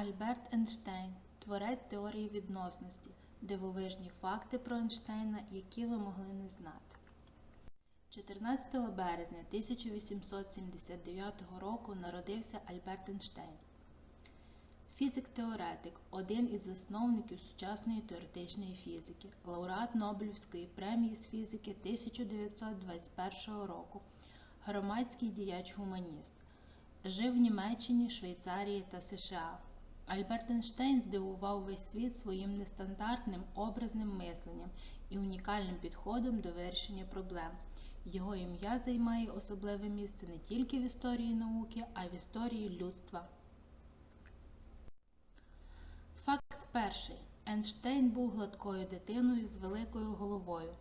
Альберт Ейнштейн творець теорії відносності, дивовижні факти про Ейнштейна, які ви могли не знати. 14 березня 1879 року народився Альберт Ейнштейн. Фізик-теоретик, один із засновників сучасної теоретичної фізики, лауреат Нобелівської премії з фізики 1921 року, громадський діяч-гуманіст. Жив в Німеччині, Швейцарії та США. Альберт Ейнштейн здивував весь світ своїм нестандартним образним мисленням і унікальним підходом до вирішення проблем. Його ім'я займає особливе місце не тільки в історії науки, а й в історії людства. Факт перший. Ейнштейн був гладкою дитиною з великою головою.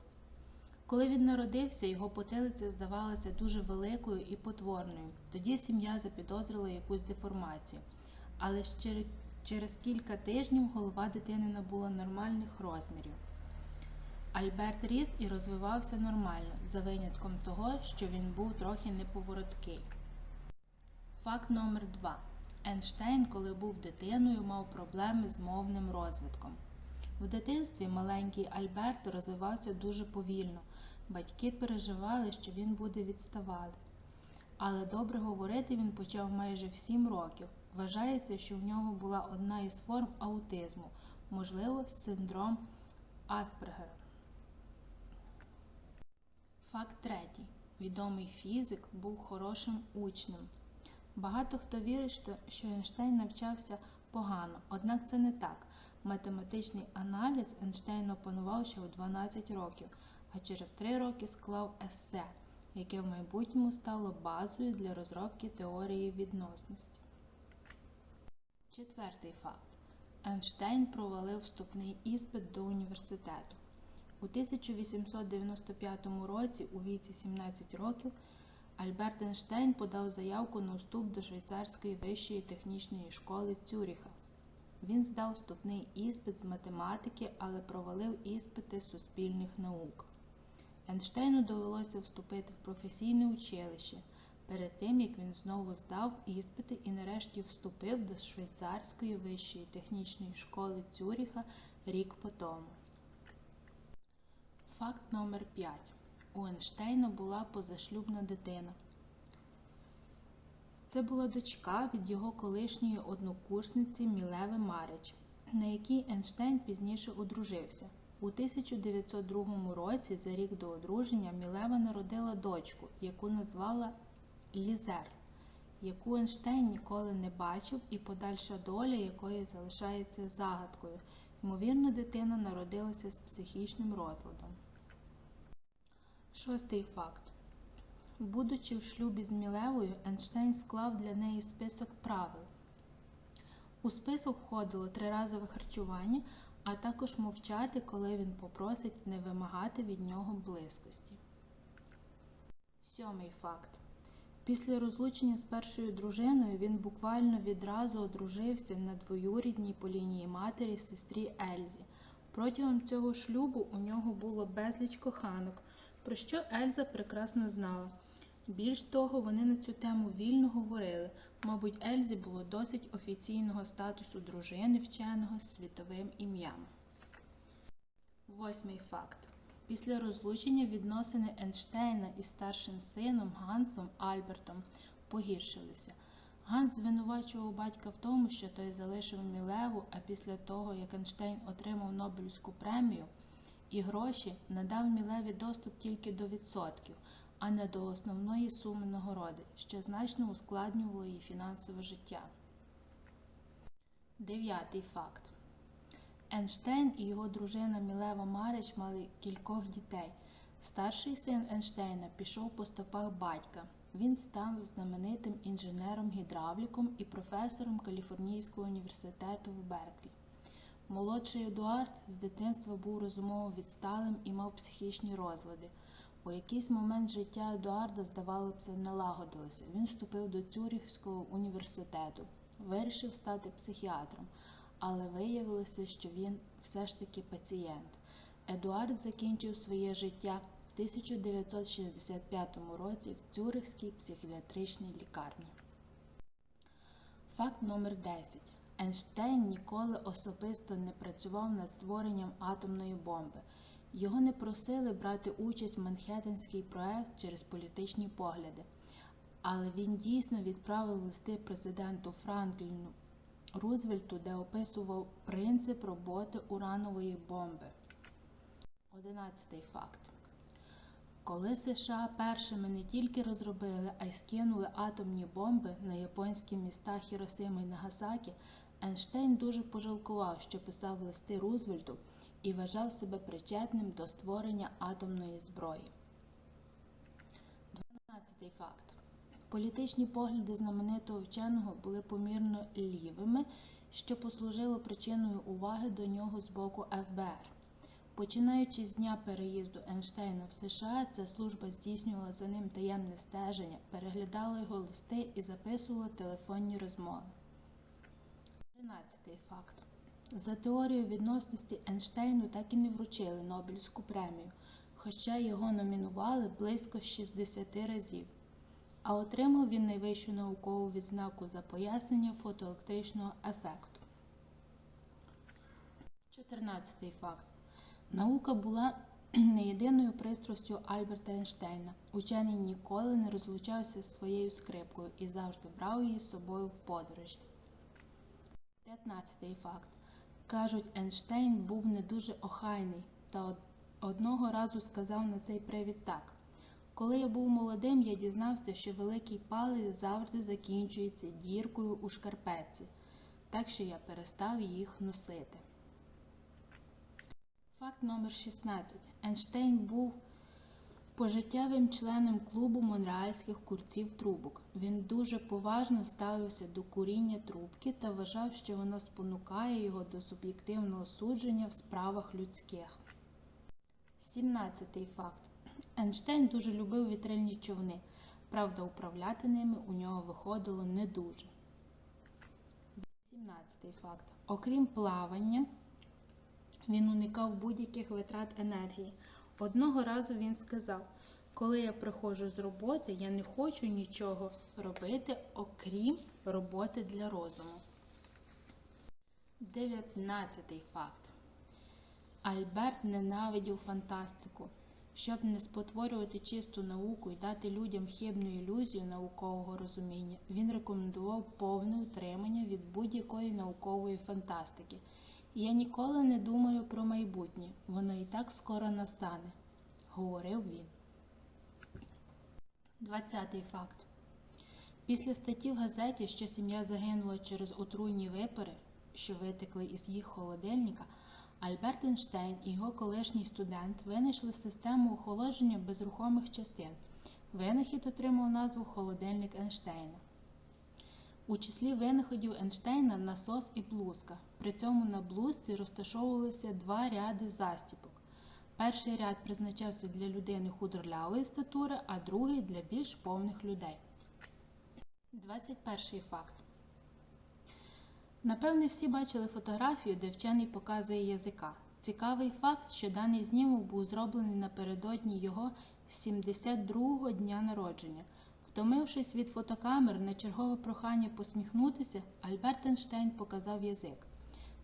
Коли він народився, його потилиця здавалася дуже великою і потворною. Тоді сім'я запідозрила якусь деформацію. Але ще через кілька тижнів голова дитини набула нормальних розмірів. Альберт ріс і розвивався нормально, за винятком того, що він був трохи неповороткий. Факт номер 2 Ейнштейн, коли був дитиною, мав проблеми з мовним розвитком. В дитинстві маленький Альберт розвивався дуже повільно. Батьки переживали, що він буде відставати. Але добре говорити він почав майже в 7 років. Вважається, що в нього була одна із форм аутизму, можливо, синдром Аспергера. Факт третій. Відомий фізик був хорошим учнем. Багато хто вірить, що Ейнштейн навчався погано, однак це не так. Математичний аналіз Ейнштейн опанував ще у 12 років, а через 3 роки склав есе, яке в майбутньому стало базою для розробки теорії відносності. Четвертий факт. Ейнштейн провалив вступний іспит до університету. У 1895 році, у віці 17 років, Альберт Ейнштейн подав заявку на вступ до Швейцарської вищої технічної школи Цюріха. Він здав вступний іспит з математики, але провалив іспити суспільних наук. Ейнштейну довелося вступити в професійне училище перед тим, як він знову здав іспити і нарешті вступив до Швейцарської вищої технічної школи Цюріха рік по тому. Факт номер 5. У Ейнштейна була позашлюбна дитина. Це була дочка від його колишньої однокурсниці Мілеви Марич, на якій Ейнштейн пізніше одружився. У 1902 році, за рік до одруження, Мілева народила дочку, яку назвала Лізер, яку Ейнштейн ніколи не бачив, і подальша доля якої залишається загадкою. Ймовірно, дитина народилася з психічним розладом. Шостий факт. Будучи в шлюбі з Мілевою, Ейнштейн склав для неї список правил. У список входило триразове харчування, а також мовчати, коли він попросить не вимагати від нього близькості. Сьомий факт. Після розлучення з першою дружиною він буквально відразу одружився на двоюрідній по лінії матері сестрі Ельзі. Протягом цього шлюбу у нього було безліч коханок, про що Ельза прекрасно знала. Більш того, вони на цю тему вільно говорили. Мабуть, Ельзі було досить офіційного статусу дружини вченого з світовим ім'ям. Восьмий факт. Після розлучення відносини Ейнштейна із старшим сином Гансом Альбертом погіршилися. Ганс звинувачував батька в тому, що той залишив Мілеву, а після того, як Ейнштейн отримав Нобелівську премію і гроші, надав Мілеві доступ тільки до відсотків, а не до основної суми нагороди, що значно ускладнювало її фінансове життя. Дев'ятий факт. Ейнштейн і його дружина Мілева Марич мали кількох дітей. Старший син Ейнштейна пішов по стопах батька. Він став знаменитим інженером-гідравліком і професором Каліфорнійського університету в Берклі. Молодший Едуард з дитинства був розумово відсталим і мав психічні розлади. У якийсь момент життя Едуарда, здавалося, налагодилося. Він вступив до Цюріхського університету, вирішив стати психіатром, але виявилося, що він все ж таки пацієнт. Едуард закінчив своє життя в 1965 році в Цюрихській психіатричній лікарні. Факт номер 10. Ейнштейн ніколи особисто не працював над створенням атомної бомби. Його не просили брати участь в Манхеттенський проект через політичні погляди. Але він дійсно відправив листи президенту Франкліну Рузвельту, де описував принцип роботи уранової бомби. Одинадцятий факт. Коли США першими не тільки розробили, а й скинули атомні бомби на японські міста Хіросима і Нагасакі, Ейнштейн дуже пожалкував, що писав листи Рузвельту і вважав себе причетним до створення атомної зброї. Дванадцятий факт. Політичні погляди знаменитого вченого були помірно лівими, що послужило причиною уваги до нього з боку ФБР. Починаючи з дня переїзду Ейнштейна в США, ця служба здійснювала за ним таємне стеження, переглядала його листи і записувала телефонні розмови. 13 факт. За теорією відносності Ейнштейну так і не вручили Нобелівську премію, хоча його номінували близько 60 разів. А отримав він найвищу наукову відзнаку за пояснення фотоелектричного ефекту. 14 факт. Наука була не єдиною пристрастю Альберта Ейнштейна. Учений ніколи не розлучався з своєю скрипкою і завжди брав її з собою в подорожі. 15 факт. Кажуть, Ейнштейн був не дуже охайний та одного разу сказав на цей привід так. Коли я був молодим, я дізнався, що великий палець завжди закінчується діркою у шкарпетці, так що я перестав їх носити. Факт номер 16. Ейнштейн був пожиттєвим членом клубу монреальських курців трубок. Він дуже поважно ставився до куріння трубки та вважав, що воно спонукає його до суб'єктивного судження в справах людських. 17 факт. Ейнштейн дуже любив вітрильні човни. Правда, управляти ними у нього виходило не дуже. 18 факт. Окрім плавання, він уникав будь-яких витрат енергії. Одного разу він сказав: коли я приходжу з роботи, я не хочу нічого робити, окрім роботи для розуму. 19 факт. Альберт ненавидів фантастику. Щоб не спотворювати чисту науку і дати людям хибну ілюзію наукового розуміння, він рекомендував повне утримання від будь-якої наукової фантастики. Я ніколи не думаю про майбутнє, воно і так скоро настане, говорив він. 20 факт. Після статті в газеті, що сім'я загинула через отруйні випари, що витекли із їх холодильника, Альберт Ейнштейн і його колишній студент винайшли систему охолодження безрухомих частин. Винахід отримав назву Холодильник Ейнштейна. У числі винаходів Ейнштейна насос і блузка. При цьому на блузці розташовувалися два ряди застіпок. Перший ряд призначався для людини худорлявої статури, а другий для більш повних людей. 21 факт. Напевне, всі бачили фотографію, де вчений показує язика. Цікавий факт, що даний знімок був зроблений напередодні його 72-го дня народження. Втомившись від фотокамер на чергове прохання посміхнутися, Альберт Ейнштейн показав язик.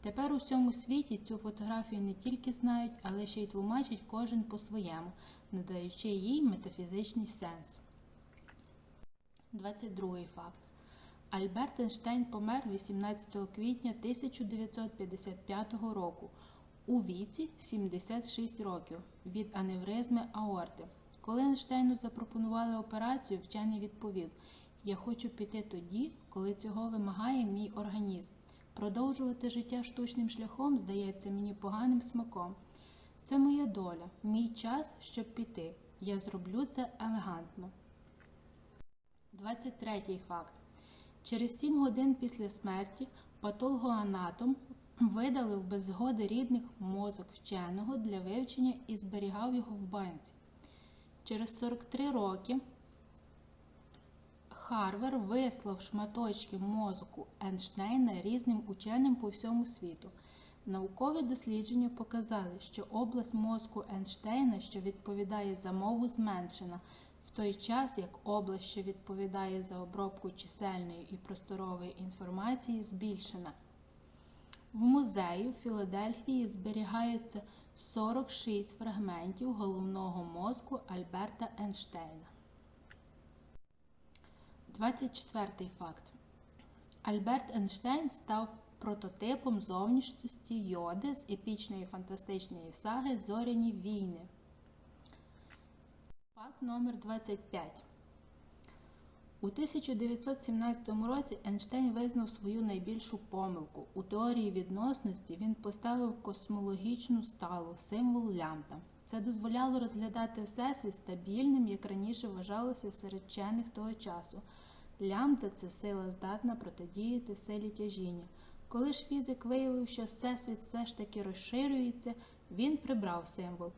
Тепер у всьому світі цю фотографію не тільки знають, але ще й тлумачать кожен по-своєму, надаючи їй метафізичний сенс. 22 факт. Альберт Ейнштейн помер 18 квітня 1955 року у віці 76 років від аневризми аорти. Коли Ейнштейну запропонували операцію, вчений відповів: Я хочу піти тоді, коли цього вимагає мій організм. Продовжувати життя штучним шляхом здається мені поганим смаком. Це моя доля, мій час, щоб піти. Я зроблю це елегантно. 23 факт. Через 7 годин після смерті патологоанатом видалив без згоди рідних мозок вченого для вивчення і зберігав його в банці. Через 43 роки Харвер вислав шматочки мозку Ейнштейна різним ученим по всьому світу. Наукові дослідження показали, що область мозку Ейнштейна, що відповідає за мову, зменшена, в той час як область, що відповідає за обробку чисельної і просторової інформації, збільшена. В музеї в Філадельфії зберігаються 46 фрагментів головного мозку Альберта Ейнштейна. 24 факт. Альберт Ейнштейн став прототипом зовнішності Йоди з епічної фантастичної саги Зоряні війни. Факт номер 25. У 1917 році Ейнштейн визнав свою найбільшу помилку. У теорії відносності він поставив космологічну сталу, символ лямбда. Це дозволяло розглядати всесвіт стабільним, як раніше вважалося серед вчених того часу. Лямбда це сила здатна протидіяти силі тяжіння. Коли ж фізик виявив, що всесвіт все ж таки розширюється, він прибрав символ.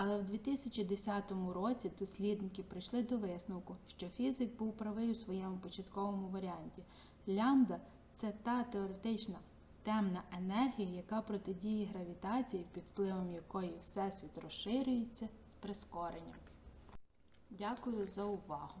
Але в 2010 році дослідники прийшли до висновку, що фізик був правий у своєму початковому варіанті. Лямбда це та теоретична темна енергія, яка протидіє гравітації, під впливом якої всесвіт розширюється з прискоренням. Дякую за увагу!